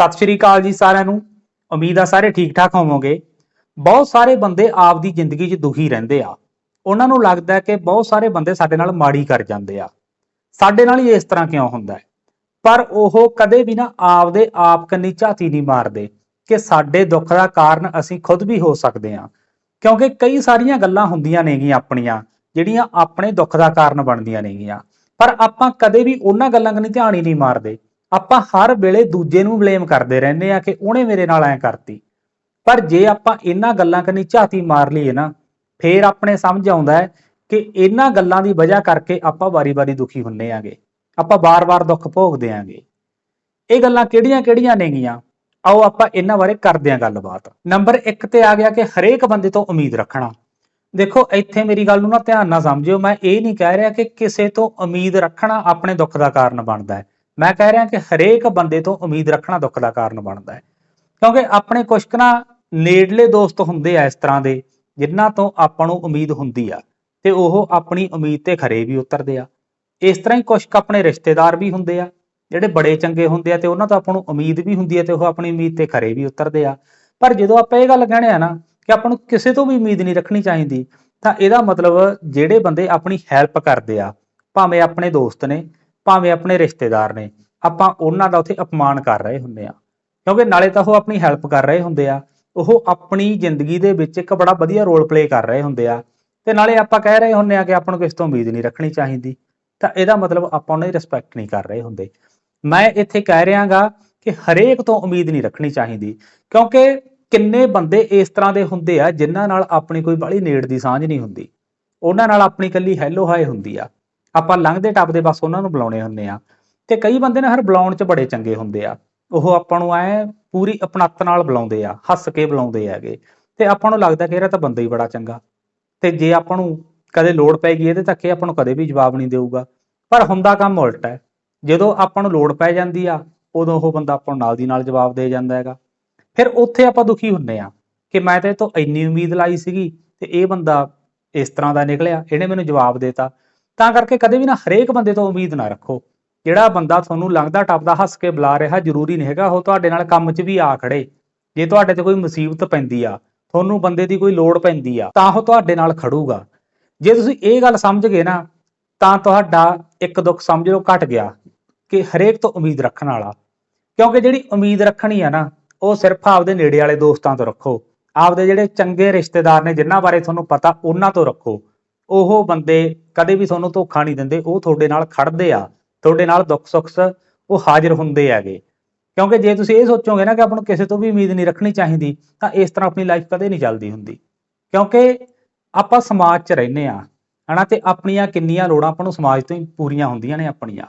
ਸਤਿ ਸ਼੍ਰੀ ਅਕਾਲ ਜੀ ਸਾਰਿਆਂ ਨੂੰ। ਉਮੀਦ ਆ ਸਾਰੇ ਠੀਕ ਠਾਕ ਹੋਵੋਗੇ। ਬਹੁਤ ਸਾਰੇ ਬੰਦੇ ਆਪਦੀ ਜ਼ਿੰਦਗੀ 'ਚ ਦੁਖੀ ਰਹਿੰਦੇ ਆ। ਉਹਨਾਂ ਨੂੰ ਲੱਗਦਾ ਹੈ ਕਿ ਬਹੁਤ ਸਾਰੇ ਬੰਦੇ ਸਾਡੇ ਨਾਲ ਮਾੜੀ ਕਰ ਜਾਂਦੇ ਆ। ਸਾਡੇ ਨਾਲ ਹੀ ਇਸ ਤਰ੍ਹਾਂ ਕਿਉਂ ਹੁੰਦਾ ਹੈ? ਪਰ ਉਹ ਕਦੇ ਵੀ ਨਾ ਆਪਦੇ ਆਪ ਕੰਨੀ ਝਾਤੀ ਨਹੀਂ ਮਾਰਦੇ ਕਿ ਸਾਡੇ ਦੁੱਖ ਦਾ ਕਾਰਨ ਅਸੀਂ ਖੁਦ ਵੀ ਹੋ ਸਕਦੇ ਹਾਂ। ਕਿਉਂਕਿ ਕਈ ਸਾਰੀਆਂ ਗੱਲਾਂ ਹੁੰਦੀਆਂ ਨੇਗੀਆਂ ਆਪਣੀਆਂ, ਜਿਹੜੀਆਂ ਆਪਣੇ ਦੁੱਖ ਦਾ ਕਾਰਨ ਬਣਦੀਆਂ ਨੇਗੀਆਂ। ਪਰ ਆਪਾਂ ਕਦੇ ਵੀ ਉਹਨਾਂ ਗੱਲਾਂ ਕੰਨੀ ਧਿਆਨ ਹੀ ਨਹੀਂ ਮਾਰਦੇ। ਆਪਾਂ ਹਰ ਵੇਲੇ ਦੂਜੇ ਨੂੰ ਬਲੇਮ ਕਰਦੇ ਰਹਿੰਦੇ ਆ ਕਿ ਉਹਨੇ ਮੇਰੇ ਨਾਲ ਐ ਕਰਤੀ। ਪਰ ਜੇ ਆਪਾਂ ਇਹਨਾਂ ਗੱਲਾਂ ਕੰਨੀ ਝਾਤੀ ਮਾਰ ਲਈਏ ਨਾ, ਫੇਰ ਆਪਣੇ ਸਮਝ ਆਉਂਦਾ ਹੈ ਕਿ ਇਹਨਾਂ ਗੱਲਾਂ ਦੀ ਵਜ੍ਹਾ ਕਰਕੇ ਆਪਾਂ ਵਾਰੀ-ਵਾਰੀ ਦੁਖੀ ਹੁੰਨੇ ਆਂਗੇ। ਆਪਾਂ ਵਾਰ-ਵਾਰ ਦੁੱਖ ਭੋਗਦੇ ਆਂਗੇ। ਇਹ ਗੱਲਾਂ ਕਿਹੜੀਆਂ-ਕਿਹੜੀਆਂ ਨੇਗੀਆਂ? ਆਓ ਆਪਾਂ ਇਹਨਾਂ ਬਾਰੇ ਕਰਦੇ ਆਂ ਗੱਲਬਾਤ। ਨੰਬਰ 1 ਤੇ ਆ ਗਿਆ ਕਿ ਹਰੇਕ ਬੰਦੇ ਤੋਂ ਉਮੀਦ ਰੱਖਣਾ। ਦੇਖੋ, ਇੱਥੇ ਮੇਰੀ ਗੱਲ ਨੂੰ ਨਾ ਧਿਆਨ ਨਾਲ ਸਮਝਿਓ। ਮੈਂ ਇਹ ਨਹੀਂ ਕਹਿ ਰਿਹਾ ਕਿ ਕਿਸੇ ਤੋਂ ਉਮੀਦ ਰੱਖਣਾ ਆਪਣੇ ਦੁੱਖ ਦਾ ਕਾਰਨ ਬਣਦਾ ਹੈ। ਮੈਂ ਕਹਿ ਰਿਹਾ ਕਿ ਹਰੇਕ ਬੰਦੇ ਤੋਂ ਉਮੀਦ ਰੱਖਣਾ ਦੁੱਖ ਦਾ ਕਾਰਨ ਬਣਦਾ ਹੈ। ਕਿਉਂਕਿ ਆਪਣੇ ਕੁਛ ਕੁ ਨਾ ਨੇੜਲੇ ਦੋਸਤ ਹੁੰਦੇ ਆ ਇਸ ਤਰ੍ਹਾਂ ਦੇ, ਜਿਨ੍ਹਾਂ ਤੋਂ ਆਪਾਂ ਨੂੰ ਉਮੀਦ ਹੁੰਦੀ ਆ ਤੇ ਉਹ ਆਪਣੀ ਉਮੀਦ ਤੇ ਖਰੇ ਵੀ ਉਤਰਦੇ ਆ। ਇਸ ਤਰ੍ਹਾਂ ਹੀ ਕੁਛ ਕੁ ਆਪਣੇ ਰਿਸ਼ਤੇਦਾਰ ਵੀ ਹੁੰਦੇ ਆ, ਜਿਹੜੇ ਬੜੇ ਚੰਗੇ ਹੁੰਦੇ ਆ ਤੇ ਉਹਨਾਂ ਤੋਂ ਆਪਾਂ ਨੂੰ ਉਮੀਦ ਵੀ ਹੁੰਦੀ ਆ ਤੇ ਉਹ ਆਪਣੀ ਉਮੀਦ ਤੇ ਖਰੇ ਵੀ ਉਤਰਦੇ ਆ। ਪਰ ਜਦੋਂ ਆਪਾਂ ਇਹ ਗੱਲ ਕਹਿੰਦੇ ਆ ਨਾ ਕਿ ਆਪਾਂ ਨੂੰ ਕਿਸੇ ਤੋਂ ਵੀ ਉਮੀਦ ਨਹੀਂ ਰੱਖਣੀ ਚਾਹੀਦੀ, ਤਾਂ ਇਹਦਾ ਮਤਲਬ ਜਿਹੜੇ ਬੰਦੇ ਆਪਣੀ ਹੈਲਪ ਕਰਦੇ ਆ, ਭਾਵੇਂ ਆਪਣੇ ਦੋਸਤ ਨੇ ਭਾਵੇਂ ਆਪਣੇ ਰਿਸ਼ਤੇਦਾਰ ਨੇ, ਆਪਾਂ ਉਹਨਾਂ ਦਾ ਉੱਥੇ ਅਪਮਾਨ ਕਰ ਰਹੇ ਹੁੰਦੇ ਆ ਕਿਉਂਕਿ ਨਾਲੇ ਤਾਂ ਉਹ ਆਪਣੀ ਹੈਲਪ ਕਰ ਰਹੇ ਹੁੰਦੇ ਆ, ਉਹ ਆਪਣੀ ਜ਼ਿੰਦਗੀ ਦੇ ਵਿੱਚ ਇੱਕ ਬੜਾ ਵਧੀਆ ਰੋਲ ਪਲੇ ਕਰ ਰਹੇ ਹੁੰਦੇ ਆ। ਤੇ ਨਾਲੇ ਆਪਾਂ ਕਹਿ ਰਹੇ ਹੁੰਦੇ ਆ ਕਿ ਆਪਾਂ ਨੂੰ ਕਿਸ ਤੋਂ ਉਮੀਦ ਨਹੀਂ ਰੱਖਣੀ ਚਾਹੀਦੀ, ਤਾਂ ਇਹਦਾ ਮਤਲਬ ਆਪਾਂ ਉਹਨਾਂ ਦੀ ਰਿਸਪੈਕਟ ਨਹੀਂ ਕਰ ਰਹੇ ਹੁੰਦੇ। ਮੈਂ ਇੱਥੇ ਕਹਿ ਰਿਹਾਗਾ ਕਿ ਹਰੇਕ ਤੋਂ ਉਮੀਦ ਨਹੀਂ ਰੱਖਣੀ ਚਾਹੀਦੀ, ਕਿਉਂਕਿ ਕਿੰਨੇ ਬੰਦੇ ਇਸ ਤਰ੍ਹਾਂ ਦੇ ਹੁੰਦੇ ਆ ਜਿਨ੍ਹਾਂ ਨਾਲ ਆਪਣੀ ਕੋਈ ਬੜੀ ਨੇੜ ਦੀ ਸਾਂਝ ਨਹੀਂ ਹੁੰਦੀ। ਉਹਨਾਂ ਨਾਲ ਆਪਣੀ ਕੱਲੀ ਹੈਲੋ ਹਾਏ ਹੁੰਦੀ ਆ। ਆਪਾਂ ਲੰਘਦੇ ਟੱਪਦੇ ਬਸ ਉਹਨਾਂ ਨੂੰ ਬੁਲਾਉਣੇ ਹੁੰਦੇ ਆ ਤੇ ਕਈ ਬੰਦੇ ਨੇ ਹਰ ਬੁਲਾਉਣ 'ਚ ਬੜੇ ਚੰਗੇ ਹੁੰਦੇ ਆ। ਉਹ ਆਪਾਂ ਨੂੰ ਐ ਪੂਰੀ ਅਪਣੱਤ ਨਾਲ ਬੁਲਾਉਂਦੇ ਆ, ਹੱਸ ਕੇ ਬੁਲਾਉਂਦੇ ਹੈਗੇ। ਤੇ ਆਪਾਂ ਨੂੰ ਲੱਗਦਾ ਕਿ ਇਹਦਾ ਤਾਂ ਬੰਦਾ ਹੀ ਬੜਾ ਚੰਗਾ। ਤੇ ਜੇ ਆਪਾਂ ਨੂੰ ਕਦੇ ਲੋੜ ਪੈ ਗਈ ਇਹਦੇ ਤੱਕ ਆਪਾਂ ਨੂੰ ਕਦੇ ਵੀ ਜਵਾਬ ਨਹੀਂ ਦੇਊਗਾ। ਪਰ ਹੁੰਦਾ ਕੰਮ ਉਲਟਾ ਹੈ। ਜਦੋਂ ਆਪਾਂ ਨੂੰ ਲੋੜ ਪੈ ਜਾਂਦੀ ਆ, ਉਦੋਂ ਉਹ ਬੰਦਾ ਆਪਾਂ ਨੂੰ ਨਾਲ ਦੀ ਨਾਲ ਜਵਾਬ ਦੇ ਜਾਂਦਾ ਹੈਗਾ। ਫਿਰ ਉੱਥੇ ਆਪਾਂ ਦੁਖੀ ਹੁੰਨੇ ਆ ਕਿ ਮੈਂ ਤੇ ਇਹ ਤੋਂ ਇੰਨੀ ਉਮੀਦ ਲਾਈ ਸੀਗੀ ਤੇ ਇਹ ਬੰਦਾ ਇਸ ਤਰ੍ਹਾਂ ਦਾ ਨਿਕਲਿਆ, ਇਹਨੇ ਮੈਨੂੰ ਜਵਾਬ ਦੇਤਾ। ਤਾਂ ਕਰਕੇ ਕਦੇ ਵੀ ਨਾ ਹਰੇਕ ਬੰਦੇ ਤੋਂ ਉਮੀਦ ਨਾ ਰੱਖੋ। ਜਿਹੜਾ ਬੰਦਾ ਤੁਹਾਨੂੰ ਲੰਘਦਾ ਟੱਪਦਾ, ਹੱਸ ਕੇ ਬੁਲਾ ਰਿਹਾ, ਜ਼ਰੂਰੀ ਨਹੀਂ ਹੈਗਾ, ਉਹ ਤੁਹਾਡੇ ਨਾਲ ਕੰਮ 'ਚ ਵੀ ਆ ਖੜੇ। ਜੇ ਤੁਹਾਡੇ ਤੇ ਕੋਈ ਮੁਸੀਬਤ ਪੈਂਦੀ ਆ, ਤੁਹਾਨੂੰ ਬੰਦੇ ਦੀ ਕੋਈ ਲੋੜ ਪੈਂਦੀ ਆ, ਤਾਂ ਉਹ ਤੁਹਾਡੇ ਨਾਲ ਖੜੂਗਾ। ਜੇ ਤੁਸੀਂ ਇਹ ਗੱਲ ਸਮਝ ਗਏ ਨਾ, ਤਾਂ ਤੁਹਾਡਾ ਇੱਕ ਦੁੱਖ ਸਮਝ ਲਓ ਘਟ ਗਿਆ ਕਿ ਹਰੇਕ ਤੋਂ ਉਮੀਦ ਰੱਖਣ ਵਾਲਾ। ਕਿਉਂਕਿ ਜਿਹੜੀ ਉਮੀਦ ਰੱਖਣੀ ਆ ਨਾ, ਉਹ ਸਿਰਫ ਆਪਦੇ ਨੇੜੇ ਵਾਲੇ ਦੋਸਤਾਂ ਤੋਂ ਰੱਖੋ। ਆਪਦੇ ਜਿਹੜੇ ਚੰਗੇ ਰਿਸ਼ਤੇਦਾਰ ਨੇ, ਜਿਨ੍ਹਾਂ ਬਾਰੇ ਤੁਹਾਨੂੰ ਪਤਾ, ਉਹਨਾਂ ਤੋਂ ਰੱਖੋ। ਉਹ ਬੰਦੇ ਕਦੇ ਵੀ ਤੁਹਾਨੂੰ ਧੋਖਾ ਨਹੀਂ ਦਿੰਦੇ, ਉਹ ਤੁਹਾਡੇ ਨਾਲ ਖੜਦੇ ਆ, ਤੁਹਾਡੇ ਨਾਲ ਦੁੱਖ ਸੁੱਖ ਉਹ ਹਾਜ਼ਰ ਹੁੰਦੇ ਹੈਗੇ। ਕਿਉਂਕਿ ਜੇ ਤੁਸੀਂ ਇਹ ਸੋਚੋਗੇ ਨਾ ਕਿ ਆਪਾਂ ਨੂੰ ਕਿਸੇ ਤੋਂ ਵੀ ਉਮੀਦ ਨਹੀਂ ਰੱਖਣੀ ਚਾਹੀਦੀ, ਤਾਂ ਇਸ ਤਰ੍ਹਾਂ ਆਪਣੀ ਲਾਈਫ ਕਦੇ ਨਹੀਂ ਚੱਲਦੀ ਹੁੰਦੀ। ਕਿਉਂਕਿ ਆਪਾਂ ਸਮਾਜ 'ਚ ਰਹਿੰਦੇ ਆ, ਹਨਾ, ਤੇ ਆਪਣੀਆਂ ਕਿੰਨੀਆਂ ਲੋੜਾਂ ਆਪਾਂ ਨੂੰ ਸਮਾਜ ਤੋਂ ਹੀ ਪੂਰੀਆਂ ਹੁੰਦੀਆਂ ਨੇ ਆਪਣੀਆਂ।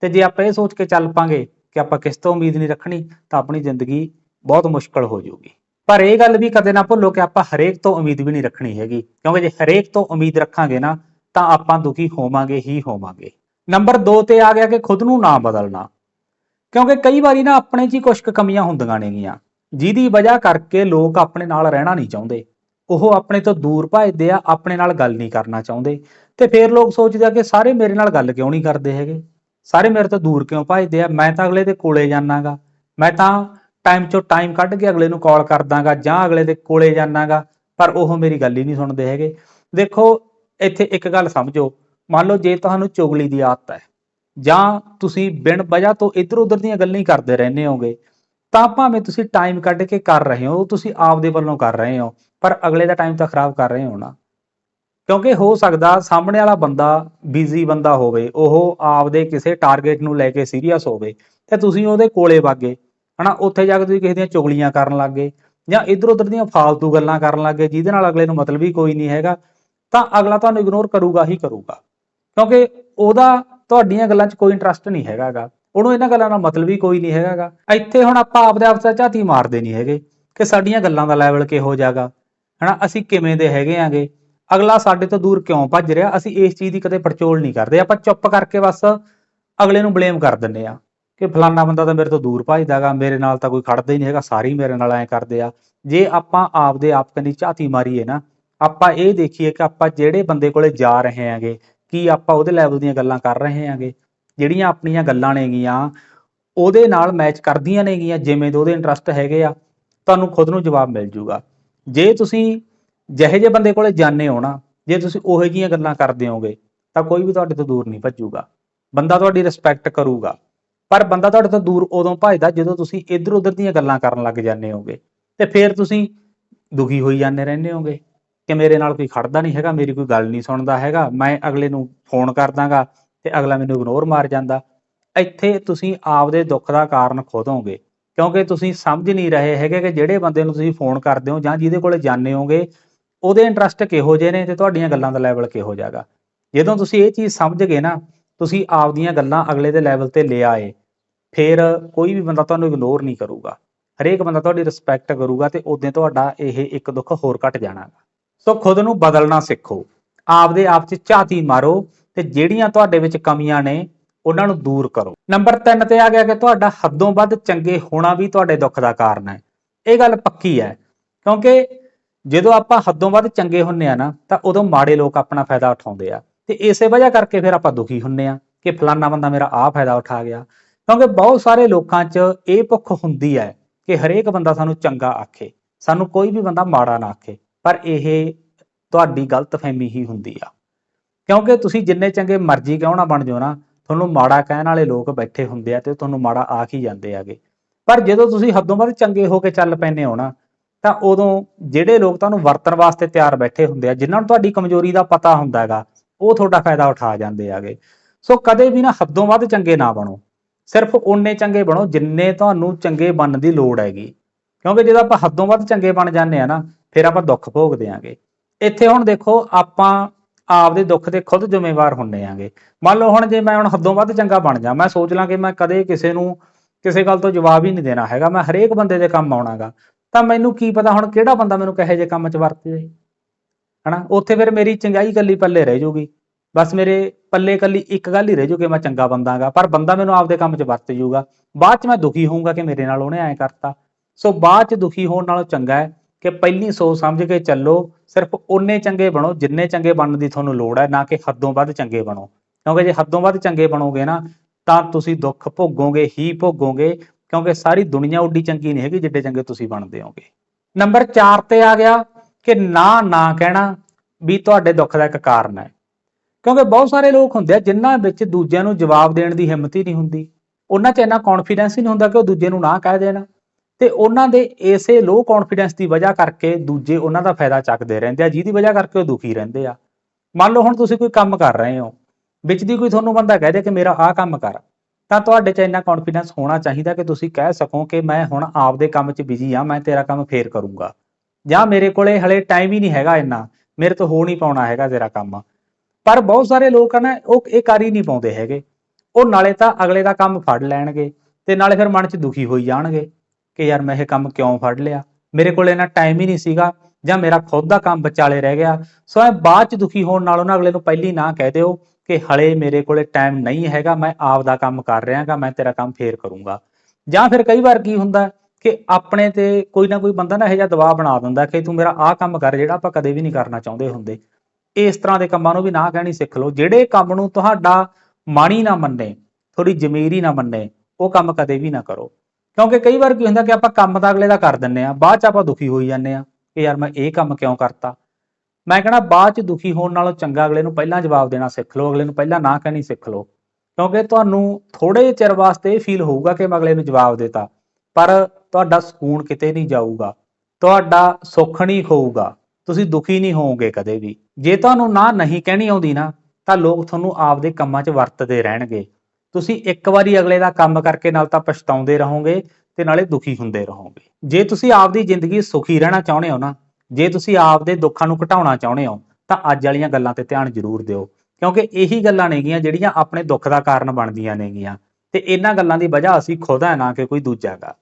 ਤੇ ਜੇ ਆਪਾਂ ਇਹ ਸੋਚ ਕੇ ਚੱਲ ਪਾਂਗੇ ਕਿ ਆਪਾਂ ਕਿਸ ਤੋਂ ਉਮੀਦ ਨਹੀਂ ਰੱਖਣੀ, ਤਾਂ ਆਪਣੀ ਜ਼ਿੰਦਗੀ ਬਹੁਤ ਮੁਸ਼ਕਲ ਹੋ ਜਾਊਗੀ। ਪਰ ਇਹ ਗੱਲ ਵੀ ਕਦੇ ਨਾ ਭੁੱਲੋ ਕਿ ਆਪਾਂ ਹਰੇਕ ਤੋਂ ਉਮੀਦ ਵੀ ਨਹੀਂ ਰੱਖਣੀ ਹੈਗੀ। ਕਿਉਂਕਿ ਜੇ ਹਰੇਕ ਤੋਂ ਉਮੀਦ ਰੱਖਾਂਗੇ ਨਾ, ਤਾਂ ਆਪਾਂ ਦੁਖੀ ਹੋਵਾਂਗੇ, ਹੀ ਹੋਵਾਂਗੇ। ਨੰਬਰ 2 ਤੇ ਆ ਗਿਆ ਕਿ ਖੁਦ ਨੂੰ ਨਾ ਬਦਲਣਾ। ਕਿਉਂਕਿ ਕਈ ਵਾਰੀ ਨਾ ਆਪਣੇ 'ਚ ਹੀ ਕੁਝ ਕੁ ਕਮੀਆਂ ਹੁੰਦੀਆਂ ਨੇਗੀਆਂ ਜਿਹਦੀ ਵਜ੍ਹਾ ਕਰਕੇ ਲੋਕ ਆਪਣੇ ਨਾਲ ਰਹਿਣਾ ਨਹੀਂ ਚਾਹੁੰਦੇ। ਉਹ ਆਪਣੇ ਤੋਂ ਦੂਰ ਭੱਜਦੇ ਆ, ਆਪਣੇ ਨਾਲ ਗੱਲ ਨਹੀਂ ਕਰਨਾ ਚਾਹੁੰਦੇ। ਤੇ ਫਿਰ ਲੋਕ ਸੋਚਦੇ ਆ ਕਿ ਸਾਰੇ ਮੇਰੇ ਨਾਲ ਗੱਲ ਕਿਉਂ ਨਹੀਂ ਕਰਦੇ ਹੈਗੇ? ਸਾਰੇ ਮੇਰੇ ਤੋਂ ਦੂਰ ਕਿਉਂ ਭੱਜਦੇ ਆ? ਮੈਂ ਤਾਂ ਅਗਲੇ ਦੇ ਕੋਲੇ ਜਾਣਾਗਾ। ਮੈਂ ਤਾਂ ਟਾਈਮ ਚੋਂ ਟਾਈਮ ਕੱਢ ਕੇ ਅਗਲੇ ਨੂੰ ਕਾਲ ਕਰਦਾਗਾ ਜਾਂ ਅਗਲੇ ਦੇ ਕੋਲੇ ਜਾਣਾਗਾ, ਪਰ ਉਹ ਮੇਰੀ ਗੱਲ ਹੀ ਨਹੀਂ ਸੁਣਦੇ ਹੈਗੇ। ਦੇਖੋ, ਇੱਥੇ ਇੱਕ ਗੱਲ ਸਮਝੋ। ਮੰਨ ਲਓ ਜੇ ਤੁਹਾਨੂੰ ਚੁਗਲੀ ਦੀ ਆਦਤ ਹੈ, ਜਾਂ ਤੁਸੀਂ ਬਿਨ ਵਜ੍ਹਾ ਤੋਂ ਇੱਧਰ ਉੱਧਰ ਦੀਆਂ ਗੱਲਾਂ ਹੀ ਕਰਦੇ ਰਹਿੰਦੇ ਹੋਗੇ ਤਾਂ ਭਾਵੇਂ ਤੁਸੀਂ ਟਾਈਮ ਕੱਢ ਕੇ ਕਰ ਰਹੇ ਹੋ ਉਹ ਤੁਸੀਂ ਆਪਦੇ ਵੱਲੋਂ ਕਰ ਰਹੇ ਹੋ, ਪਰ ਅਗਲੇ ਦਾ ਟਾਈਮ ਤਾਂ ਖਰਾਬ ਕਰ ਰਹੇ ਹੋ ਨਾ। ਕਿਉਂਕਿ ਹੋ ਸਕਦਾ ਸਾਹਮਣੇ ਵਾਲਾ ਬੰਦਾ ਬਿਜ਼ੀ ਬੰਦਾ ਹੋਵੇ, ਉਹ ਆਪਦੇ ਕਿਸੇ ਟਾਰਗੇਟ ਨੂੰ ਲੈ ਕੇ ਸੀਰੀਅਸ ਹੋਵੇ, ਤੇ ਤੁਸੀਂ ਉਹਦੇ ਕੋਲੇ ਵਾਗੇ ਹਨਾ, ਉੱਥੇ ਜਾ ਕੇ ਤੁਸੀਂ ਕਿਸੇ ਦੀਆਂ ਚੁਗਲੀਆਂ ਕਰਨ ਲੱਗ ਗਏ ਜਾਂ ਇੱਧਰ ਉੱਧਰ ਦੀਆਂ ਫਾਲਤੂ ਗੱਲਾਂ ਕਰਨ ਲੱਗ ਗਏ, ਜਿਹਦੇ ਨਾਲ ਅਗਲੇ ਨੂੰ ਮਤਲਬ ਹੀ ਕੋਈ ਨਹੀਂ ਹੈਗਾ, ਤਾਂ ਅਗਲਾ ਤੁਹਾਨੂੰ ਇਗਨੋਰ ਕਰੂਗਾ ਹੀ ਕਰੂਗਾ। ਕਿਉਂਕਿ ਉਹਦਾ ਤੁਹਾਡੀਆਂ ਗੱਲਾਂ 'ਚ ਕੋਈ ਇੰਟਰਸਟ ਨਹੀਂ ਹੈਗਾਗਾ। ਉਹਨੂੰ ਇਹਨਾਂ ਗੱਲਾਂ ਨਾਲ ਮਤਲਬ ਹੀ ਕੋਈ ਨਹੀਂ ਹੈਗਾਗਾ। ਇੱਥੇ ਹੁਣ ਆਪਾਂ ਆਪਦੇ ਆਪ ਤੇ ਝਾਤੀ ਮਾਰਦੇ ਨਹੀਂ ਹੈਗੇ ਕਿ ਸਾਡੀਆਂ ਗੱਲਾਂ ਦਾ ਲੈਵਲ ਕਿਹੋ ਜਾਗਾ। ਹਨਾ, ਅਸੀਂ ਕਿਵੇਂ ਦੇ ਹੈਗੇ ਆਂਗੇ? ਅਗਲਾ ਸਾਡੇ ਤੋਂ ਦੂਰ ਕਿਉਂ ਭੱਜ ਰਿਹਾ? ਅਸੀਂ ਇਸ ਚੀਜ਼ ਦੀ ਕਦੇ ਪਰਚੋਲ ਨਹੀਂ ਕਰਦੇ। ਆਪਾਂ ਚੁੱਪ ਕਰਕੇ ਬਸ ਅਗਲੇ ਨੂੰ ਬਲੇਮ ਕਰ ਦਿੰਦੇ ਆ ਕਿ ਫਲਾਨਾ ਬੰਦਾ ਤਾਂ ਮੇਰੇ ਤੋਂ ਦੂਰ ਭੱਜਦਾਗਾ ਮੇਰੇ ਨਾਲ ਤਾਂ ਕੋਈ ਖੜਦਾ ਹੀ ਨਹੀਂ ਹੈਗਾ, ਸਾਰੇ ਮੇਰੇ ਨਾਲ ਐਂ ਕਰਦੇ ਆ। ਜੇ ਆਪਾਂ ਆਪਦੇ ਆਪ ਕੰਨੀ ਝਾਤੀ ਮਾਰੀਏ ਨਾ, ਆਪਾਂ ਇਹ ਦੇਖੀਏ ਕਿ ਆਪਾਂ ਜਿਹੜੇ ਬੰਦੇ ਕੋਲੇ ਜਾ ਰਹੇ ਆਂਗੇ ਕੀ ਆਪਾਂ ਉਹਦੇ ਲੈਵਲ ਦੀਆਂ ਗੱਲਾਂ ਕਰ ਰਹੇ ਆਂਗੇ ਜਿਹੜੀਆਂ ਆਪਣੀਆਂ ਗੱਲਾਂ ਨੇਗੀਆਂ, ਉਹਦੇ ਨਾਲ ਮੈਚ ਕਰਦੀਆਂ ਨੇਗੀਆਂ, ਜਿਵੇਂ ਦੇ ਉਹਦੇ ਇੰਟਰਸਟ ਹੈਗੇ ਆ, ਤੁਹਾਨੂੰ ਖੁਦ ਨੂੰ ਜਵਾਬ ਮਿਲ ਜੂਗਾ। ਜੇ ਤੁਸੀਂ ਜਿਹੇ ਜਿਹੇ ਬੰਦੇ ਕੋਲੇ ਜਾਂਦੇ ਹੋ ਨਾ, ਜੇ ਤੁਸੀਂ ਉਹੋ ਜਿਹੀਆਂ ਗੱਲਾਂ ਕਰਦੇ ਹੋਗੇ, ਤਾਂ ਕੋਈ ਵੀ ਤੁਹਾਡੇ ਤੋਂ ਦੂਰ ਨਹੀਂ ਭੱਜੂਗਾ। ਬੰਦਾ ਤੁਹਾਡੀ ਰਿਸਪੈਕਟ ਕਰੂਗਾ। ਪਰ ਬੰਦਾ ਤੁਹਾਡੇ ਤੋਂ ਦੂਰ ਉਦੋਂ ਭੱਜਦਾ ਜਦੋਂ ਤੁਸੀਂ ਇੱਧਰ ਉੱਧਰ ਦੀਆਂ ਗੱਲਾਂ ਕਰਨ ਲੱਗ ਜਾਂਦੇ ਹੋਗੇ ਤੇ ਫਿਰ ਤੁਸੀਂ ਦੁਖੀ ਹੋਈ ਜਾਂਦੇ ਰਹਿੰਦੇ ਹੋਗੇ ਕਿ ਮੇਰੇ ਨਾਲ ਕੋਈ ਖੜਦਾ ਨਹੀਂ ਹੈਗਾ, ਮੇਰੀ ਕੋਈ ਗੱਲ ਨਹੀਂ ਸੁਣਦਾ ਹੈਗਾ, ਮੈਂ ਅਗਲੇ ਨੂੰ ਫੋਨ ਕਰ ਦਾਂਗਾ ਤੇ ਅਗਲਾ ਮੈਨੂੰ ਇਗਨੋਰ ਮਾਰ ਜਾਂਦਾ। ਇੱਥੇ ਤੁਸੀਂ ਆਪਦੇ ਦੁੱਖ ਦਾ ਕਾਰਨ ਖੁਦ ਹੋਗੇ ਕਿਉਂਕਿ ਤੁਸੀਂ ਸਮਝ ਨਹੀਂ ਰਹੇ ਹੈਗੇ ਕਿ ਜਿਹੜੇ ਬੰਦੇ ਨੂੰ ਤੁਸੀਂ ਫੋਨ ਕਰਦੇ ਹੋ ਜਾਂ ਜਿਹਦੇ ਕੋਲੇ ਜਾਂਦੇ ਹੋਗੇ ਉਹਦੇ ਇੰਟਰਸਟ ਕਿਹੋ ਜਿਹੇ ਨੇ ਤੇ ਤੁਹਾਡੀਆਂ ਗੱਲਾਂ ਦਾ ਲੈਵਲ ਕਿਹੋ ਜਾਗਾ ਜਦੋਂ ਤੁਸੀਂ ਇਹ ਚੀਜ਼ ਸਮਝ ਗਏ ਨਾ, ਤੁਸੀਂ ਆਪਦੀਆਂ ਗੱਲਾਂ ਅਗਲੇ ਦੇ ਲੈਵਲ ਤੇ ਲੈ ਆਏ ਫਿਰ ਕੋਈ ਵੀ ਬੰਦਾ ਤੁਹਾਨੂੰ ਇਗਨੋਰ ਨਹੀਂ ਕਰੂਗਾ। ਹਰੇਕ ਬੰਦਾ ਤੁਹਾਡੀ ਰਿਸਪੈਕਟ ਕਰੂਗਾ ਤੇ ਉਦੋਂ ਤੁਹਾਡਾ ਇਹ ਇੱਕ ਦੁੱਖ ਹੋਰ ਘਟ ਜਾਣਾ ਸੋ ਖੁਦ ਨੂੰ ਬਦਲਣਾ ਸਿੱਖੋ। ਆਪਦੇ ਆਪ 'ਚ ਝਾਤੀ ਮਾਰੋ ਤੇ ਜਿਹੜੀਆਂ ਤੁਹਾਡੇ ਵਿੱਚ ਕਮੀਆਂ ਨੇ, ਉਹਨਾਂ ਨੂੰ ਦੂਰ ਕਰੋ। ਨੰਬਰ 3 ਤੇ ਆ ਗਿਆ ਕਿ ਤੁਹਾਡਾ ਹੱਦੋਂ ਵੱਧ ਚੰਗੇ ਹੋਣਾ ਵੀ ਤੁਹਾਡੇ ਦੁੱਖ ਦਾ ਕਾਰਨ ਹੈ। ਇਹ ਗੱਲ ਪੱਕੀ ਹੈ, ਕਿਉਂਕਿ ਜਦੋਂ ਆਪਾਂ ਹੱਦੋਂ ਵੱਧ ਚੰਗੇ ਹੁੰਨੇ ਆ ਨਾ, ਤਾਂ ਉਦੋਂ ਮਾੜੇ ਲੋਕ ਆਪਣਾ ਫਾਇਦਾ ਉਠਾਉਂਦੇ ਆ। ਤੇ ਇਸੇ ਵਜ੍ਹਾ ਕਰਕੇ ਫਿਰ ਆਪਾਂ ਦੁਖੀ ਹੁੰਨੇ ਆ ਕਿ ਫਲਾਨਾ ਬੰਦਾ ਮੇਰਾ ਆਹ ਫਾਇਦਾ ਉਠਾ ਗਿਆ। ਕਿਉਂਕਿ ਬਹੁਤ ਸਾਰੇ ਲੋਕਾਂ 'ਚ ਇਹ ਭੁੱਖ ਹੁੰਦੀ ਹੈ ਕਿ ਹਰੇਕ ਬੰਦਾ ਸਾਨੂੰ ਚੰਗਾ ਆਖੇ, ਸਾਨੂੰ ਕੋਈ ਵੀ ਬੰਦਾ ਮਾੜਾ ਨਾ ਆਖੇ, ਪਰ ਇਹ ਤੁਹਾਡੀ ਗਲਤਫਹਿਮੀ ਹੀ ਹੁੰਦੀ ਆ। ਕਿਉਂਕਿ ਤੁਸੀਂ ਜਿੰਨੇ ਚੰਗੇ ਮਰਜ਼ੀ ਕਿਉਂ ਨਾ ਬਣ ਜਾਓ ਨਾ, ਤੁਹਾਨੂੰ ਮਾੜਾ ਕਹਿਣ ਵਾਲੇ ਲੋਕ ਬੈਠੇ ਹੁੰਦੇ ਆ ਤੇ ਤੁਹਾਨੂੰ ਮਾੜਾ ਆਖ ਹੀ ਜਾਂਦੇ ਆਗੇ। ਪਰ ਜਦੋਂ ਤੁਸੀਂ ਹੱਦੋਂ ਵੱਧ ਚੰਗੇ ਹੋ ਕੇ ਚੱਲ ਪੈਨੇ ਹੋ ਨਾ, ਤਾਂ ਉਦੋਂ ਜਿਹੜੇ ਲੋਕ ਤੁਹਾਨੂੰ ਵਰਤਣ ਵਾਸਤੇ ਤਿਆਰ ਬੈਠੇ ਹੁੰਦੇ ਆ, ਜਿਨ੍ਹਾਂ ਨੂੰ ਤੁਹਾਡੀ ਕਮਜ਼ੋਰੀ ਦਾ ਪਤਾ ਹੁੰਦਾ ਹੈਗਾ, ਉਹ ਤੁਹਾਡਾ ਫਾਇਦਾ ਉਠਾ ਜਾਂਦੇ ਆਗੇ। ਸੋ ਕਦੇ ਵੀ ਨਾ ਹੱਦੋਂ ਵੱਧ ਚੰਗੇ ਨਾ ਬਣੋ। ਸਿਰਫ ਓਨੇ ਚੰਗੇ ਬਣੋ ਜਿੰਨੇ ਤੁਹਾਨੂੰ ਚੰਗੇ ਬਣਨ ਦੀ ਲੋੜ ਹੈਗੀ। ਕਿਉਂਕਿ ਜਦੋਂ ਆਪਾਂ ਹੱਦੋਂ ਵੱਧ ਚੰਗੇ ਬਣ ਜਾਂਦੇ ਆ ਨਾ, ਫਿਰ ਆਪਾਂ ਦੁੱਖ ਭੋਗਦੇ ਆਂਗੇ ਇੱਥੇ ਹੁਣ ਦੇਖੋ, ਆਪਾਂ ਆਪਦੇ ਦੁੱਖ ਤੇ ਖੁਦ ਜ਼ਿੰਮੇਵਾਰ ਹੁੰਨੇ ਆਂਗੇ। ਮੰਨ ਲਓ ਹੁਣ ਜੇ ਮੈਂ ਹੁਣ ਹੱਦੋਂ ਵੱਧ ਚੰਗਾ ਬਣ ਜਾ, ਮੈਂ ਸੋਚ ਲਾਂ ਕਿ ਮੈਂ ਕਦੇ ਕਿਸੇ ਨੂੰ ਕਿਸੇ ਗੱਲ ਤੋਂ ਜਵਾਬ ਹੀ ਨਹੀਂ ਦੇਣਾ ਹੈਗਾ, ਮੈਂ ਹਰੇਕ ਬੰਦੇ ਦੇ ਕੰਮ ਆਉਣਾਗਾ। ਤਾਂ ਮੈਨੂੰ ਕੀ ਪਤਾ ਹੁਣ ਕਿਹੜਾ ਬੰਦਾ ਮੈਨੂੰ ਕਹੇ ਜੇ ਕੰਮ 'ਚ ਵਰਤੇ। ਹਨਾ? ਉੱਥੇ ਫਿਰ ਮੇਰੀ ਚੰਗਾਈ ਕੱਲੀ ਪੱਲੇ ਰਹਿ ਜਾਊਗੀ ਬਸ ਮੇਰੇ ਪੱਲੇ ਕੱਲੀ ਇੱਕ ਗੱਲ ਹੀ ਰਹਿ ਜੂ ਕਿ ਮੈਂ ਚੰਗਾ ਬੰਦਾਗਾ ਪਰ ਬੰਦਾ ਮੈਨੂੰ ਆਪਦੇ ਕੰਮ 'ਚ ਵਰਤ ਜੂਗਾ। ਬਾਅਦ 'ਚ ਮੈਂ ਦੁਖੀ ਹੋਊਗਾ ਕਿ ਮੇਰੇ ਨਾਲ ਉਹਨੇ ਐਂ ਕਰਤਾ। ਸੋ ਬਾਅਦ 'ਚ ਦੁਖੀ ਹੋਣ ਨਾਲੋਂ ਚੰਗਾ ਹੈ ਕਿ ਪਹਿਲੀ ਸੋਚ ਸਮਝ ਕੇ ਚੱਲੋ, ਸਿਰਫ ਓਨੇ ਚੰਗੇ ਬਣੋ, ਜਿੰਨੇ ਚੰਗੇ ਬਣਨ ਦੀ ਤੁਹਾਨੂੰ ਲੋੜ ਹੈ, ਨਾ ਕਿ ਹੱਦੋਂ ਵੱਧ ਚੰਗੇ ਬਣੋ। ਕਿਉਂਕਿ ਜੇ ਹੱਦੋਂ ਵੱਧ ਚੰਗੇ ਬਣੋਗੇ ਨਾ, ਤਾਂ ਤੁਸੀਂ ਦੁੱਖ ਭੋਗੋਗੇ, ਹੀ ਭੋਗੋਗੇ, ਕਿਉਂਕਿ ਸਾਰੀ ਦੁਨੀਆ ਉੱਡੀ ਚੰਗੀ ਨਹੀਂ ਹੈਗੀ ਜਿੱਡੇ ਚੰਗੇ ਤੁਸੀਂ ਬਣਦੇ ਹੋਗੇ। ਨੰਬਰ 4 ਤੇ ਆ ਗਿਆ ਕਿ ਨਾ ਨਾ ਕਹਿਣਾ ਵੀ ਤੁਹਾਡੇ ਦੁੱਖ ਦਾ ਇੱਕ ਕਾਰਨ ਹੈ। ਕਿਉਂਕਿ ਬਹੁਤ ਸਾਰੇ ਲੋਕ ਹੁੰਦੇ ਆ ਜਿਨ੍ਹਾਂ ਵਿੱਚ ਦੂਜਿਆਂ ਨੂੰ ਜਵਾਬ ਦੇਣ ਦੀ ਹਿੰਮਤ ਹੀ ਨਹੀਂ ਹੁੰਦੀ। ਉਹਨਾਂ 'ਚ ਇੰਨਾ ਕੌਨਫੀਡੈਂਸ ਹੀ ਨਹੀਂ ਹੁੰਦਾ ਕਿ ਉਹ ਦੂਜੇ ਨੂੰ ਨਾ ਕਹਿ ਦੇਣ। ਤੇ ਉਹਨਾਂ ਦੇ ਇਸੇ ਲੋ ਕੌਨਫੀਡੈਂਸ ਦੀ ਵਜ੍ਹਾ ਕਰਕੇ ਦੂਜੇ ਉਹਨਾਂ ਦਾ ਫਾਇਦਾ ਚੱਕਦੇ ਰਹਿੰਦੇ ਆ, ਜਿਹਦੀ ਵਜ੍ਹਾ ਕਰਕੇ ਉਹ ਦੁਖੀ ਰਹਿੰਦੇ ਆ। ਮੰਨ ਲਓ ਹੁਣ ਤੁਸੀਂ ਕੋਈ ਕੰਮ ਕਰ ਰਹੇ ਹੋ, ਵਿੱਚ ਦੀ ਕੋਈ ਤੁਹਾਨੂੰ ਬੰਦਾ ਕਹਿ ਦੇ ਕਿ ਮੇਰਾ ਆਹ ਕੰਮ ਕਰ, ਤਾਂ ਤੁਹਾਡੇ 'ਚ ਇੰਨਾ ਕੌਨਫੀਡੈਂਸ ਹੋਣਾ ਚਾਹੀਦਾ ਕਿ ਤੁਸੀਂ ਕਹਿ ਸਕੋ ਕਿ ਮੈਂ ਹੁਣ ਆਪਦੇ ਕੰਮ 'ਚ ਬਿਜ਼ੀ ਆ, ਮੈਂ ਤੇਰਾ ਕੰਮ ਫੇਰ ਕਰੂੰਗਾ। ਜਾਂ ਮੇਰੇ ਕੋਲੇ ਹਲੇ ਟਾਈਮ ਹੀ ਨਹੀਂ ਹੈਗਾ ਇੰਨਾ, ਮੇਰੇ ਤੋਂ ਹੋ ਨਹੀਂ ਪਾਉਣਾ ਹੈਗਾ ਤੇਰਾ ਕੰਮ। ਪਰ ਬਹੁਤ ਸਾਰੇ ਲੋਕ ਆ ਉਹ ਇਹ ਕਰ ਹੀ ਨਹੀਂ ਪਾਉਂਦੇ ਹੈਗੇ। ਉਹ ਨਾਲੇ ਤਾਂ ਅਗਲੇ ਦਾ ਕੰਮ ਫੜ ਲੈਣਗੇ ਤੇ ਨਾਲੇ ਫਿਰ ਮਨ 'ਚ ਦੁਖੀ ਹੋਈ ਜਾਣਗੇ ਕਿ ਯਾਰ ਮੈਂ ਇਹ ਕੰਮ ਕਿਉਂ ਫੜ ਲਿਆ? ਮੇਰੇ ਕੋਲ ਇਹਨਾਂ ਟਾਈਮ ਹੀ ਨਹੀਂ ਸੀਗਾ ਜਾਂ ਮੇਰਾ ਖੁਦ ਦਾ ਕੰਮ ਵਿਚਾਲੇ ਰਹਿ ਗਿਆ। ਸੋ ਇਹ ਬਾਅਦ 'ਚ ਦੁਖੀ ਹੋਣ ਨਾਲੋਂ ਨਾ ਅਗਲੇ ਨੂੰ ਪਹਿਲੀ ਨਾ ਕਹਿ ਦਿਓ ਕਿ ਹਲੇ ਮੇਰੇ ਕੋਲੇ ਟਾਈਮ ਨਹੀਂ ਹੈਗਾ, ਮੈਂ ਆਪ ਦਾ ਕੰਮ ਕਰ ਰਿਹਾਗਾ ਮੈਂ ਤੇਰਾ ਕੰਮ ਫੇਰ ਕਰੂੰਗਾ। ਜਾਂ ਫਿਰ ਕਈ ਵਾਰ ਕੀ ਹੁੰਦਾ ਕਿ ਆਪਣੇ ਤੇ ਕੋਈ ਨਾ ਕੋਈ ਬੰਦਾ ਨਾ ਇਹੋ ਜਿਹਾ ਦਬਾਅ ਬਣਾ ਦਿੰਦਾ ਕਿ ਤੂੰ ਮੇਰਾ ਆਹ ਕੰਮ ਕਰ ਜਿਹੜਾ ਆਪਾਂ ਕਦੇ ਵੀ ਨਹੀਂ ਕਰਨਾ ਚਾਹੁੰਦੇ ਹੁੰਦੇ। ਇਸ ਤਰ੍ਹਾਂ ਦੇ ਕੰਮਾਂ ਨੂੰ ਵੀ ਨਾ ਕਹਿਣੀ ਸਿੱਖ ਲਓ। ਜਿਹੜੇ ਕੰਮ ਨੂੰ ਤੁਹਾਡਾ ਮਾਣੀ ਨਾ ਮੰਨੇ ਥੋੜੀ ਜ਼ਮੀਰੀ ਨਾ ਮੰਨੇ, ਉਹ ਕੰਮ ਕਦੇ ਵੀ ਨਾ ਕਰੋ। ਕਿਉਂਕਿ ਕਈ ਵਾਰ ਕੀ ਹੁੰਦਾ ਕਿ ਆਪਾਂ ਕੰਮ ਤਾਂ ਅਗਲੇ ਦਾ ਕਰ ਦਿੰਨੇ ਆ ਬਾਅਦ ਚ ਆਪਾਂ ਦੁਖੀ ਹੋਈ ਜਾਂਦੇ ਆ ਕਿ ਯਾਰ ਮੈਂ ਇਹ ਕੰਮ ਕਿਉਂ ਕਰਤਾ? ਮੈਂ ਕਹਣਾ ਬਾਅਦ ਚ ਦੁਖੀ ਹੋਣ ਨਾਲੋਂ ਚੰਗਾ ਅਗਲੇ ਨੂੰ ਪਹਿਲਾਂ ਜਵਾਬ ਦੇਣਾ ਸਿੱਖ ਲਓ, ਅਗਲੇ ਨੂੰ ਪਹਿਲਾਂ ਨਾ ਕਹਿਣੀ ਸਿੱਖ ਲਓ। ਕਿਉਂਕਿ ਤੁਹਾਨੂੰ ਥੋੜੇ ਚਿਰ ਵਾਸਤੇ ਇਹ ਫੀਲ ਹੋਊਗਾ ਕਿ ਮੈਂ ਅਗਲੇ ਨੂੰ ਜਵਾਬ ਦਿੱਤਾ, ਪਰ ਤੁਹਾਡਾ ਸਕੂਨ ਕਿਤੇ ਨਹੀਂ ਜਾਊਗਾ, ਤੁਹਾਡਾ ਸੁੱਖ ਨਹੀਂ ਹੋਊਗਾ। ਤੁਸੀਂ ਦੁਖੀ ਨਹੀਂ ਹੋਵੋਗੇ ਕਦੇ ਵੀ। ਜੇ ਤੁਹਾਨੂੰ ਨਾ ਨਹੀਂ ਕਹਿਣੀ ਆਉਂਦੀ ਨਾ, ਤਾਂ ਲੋਕ ਤੁਹਾਨੂੰ ਆਪਦੇ ਕੰਮਾਂ 'ਚ ਵਰਤਦੇ ਰਹਿਣਗੇ। ਤੁਸੀਂ ਇੱਕ ਵਾਰੀ ਅਗਲੇ ਦਾ ਕੰਮ ਕਰਕੇ ਨਾਲ ਤਾਂ ਪਛਤਾਉਂਦੇ ਰਹੋਗੇ ਤੇ ਨਾਲੇ ਦੁਖੀ ਹੁੰਦੇ ਰਹੋਗੇ। ਜੇ ਤੁਸੀਂ ਆਪਦੀ ਜ਼ਿੰਦਗੀ ਸੁਖੀ ਰਹਿਣਾ ਚਾਹੁੰਦੇ ਹੋ ਨਾ, ਜੇ ਤੁਸੀਂ ਆਪਦੇ ਦੁੱਖਾਂ ਨੂੰ ਘਟਾਉਣਾ ਚਾਹੁੰਦੇ ਹੋ, ਤਾਂ ਅੱਜ ਵਾਲੀਆਂ ਗੱਲਾਂ ਤੇ ਧਿਆਨ ਜ਼ਰੂਰ ਦਿਓ। ਕਿਉਂਕਿ ਇਹੀ ਗੱਲਾਂ ਨੇਗੀਆਂ ਜਿਹੜੀਆਂ ਆਪਣੇ ਦੁੱਖ ਦਾ ਕਾਰਨ ਬਣਦੀਆਂ ਨੇਗੀਆਂ। ਤੇ ਇਹਨਾਂ ਗੱਲਾਂ ਦੀ ਵਜ੍ਹਾ ਅਸੀਂ ਖੁਦ ਹੈ ਨਾ ਕਿ ਕੋਈ ਦੂਜਾ ਦੂਜਾਗਾ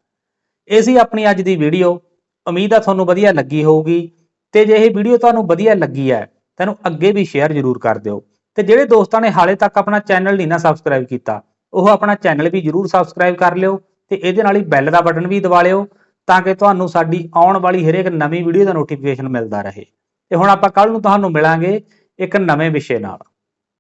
ਇਹ ਸੀ ਆਪਣੀ ਅੱਜ ਦੀ ਵੀਡੀਓ। ਉਮੀਦ ਆ ਤੁਹਾਨੂੰ ਵਧੀਆ ਲੱਗੀ ਹੋਊਗੀ। ਤੇ ਜੇ ਇਹ ਵੀਡੀਓ ਤੁਹਾਨੂੰ ਵਧੀਆ ਲੱਗੀ ਹੈ ਤੈਨੂੰ ਅੱਗੇ ਵੀ ਸ਼ੇਅਰ ਜ਼ਰੂਰ ਕਰ ਦਿਓ। ਤੇ ਜਿਹੜੇ ਦੋਸਤਾਂ ਨੇ ਹਾਲੇ ਤੱਕ ਆਪਣਾ ਚੈਨਲ ਨਹੀਂ ਨਾ ਸਬਸਕ੍ਰਾਈਬ ਕੀਤਾ, ਉਹ ਆਪਣਾ ਚੈਨਲ ਵੀ ਜ਼ਰੂਰ ਸਬਸਕ੍ਰਾਈਬ ਕਰ ਲਿਓ ਤੇ ਇਹਦੇ ਨਾਲ ਹੀ ਬੈਲ ਦਾ ਬਟਨ ਵੀ ਦਬਾ ਲਿਓ ਤਾਂ ਕਿ ਤੁਹਾਨੂੰ ਸਾਡੀ ਆਉਣ ਵਾਲੀ ਹਰੇਕ ਨਵੀਂ ਵੀਡੀਓ ਦਾ ਨੋਟੀਫਿਕੇਸ਼ਨ ਮਿਲਦਾ ਰਹੇ। ਤੇ ਹੁਣ ਆਪਾਂ ਕੱਲ ਨੂੰ ਤੁਹਾਨੂੰ ਮਿਲਾਂਗੇ ਇੱਕ ਨਵੇਂ ਵਿਸ਼ੇ ਨਾਲ।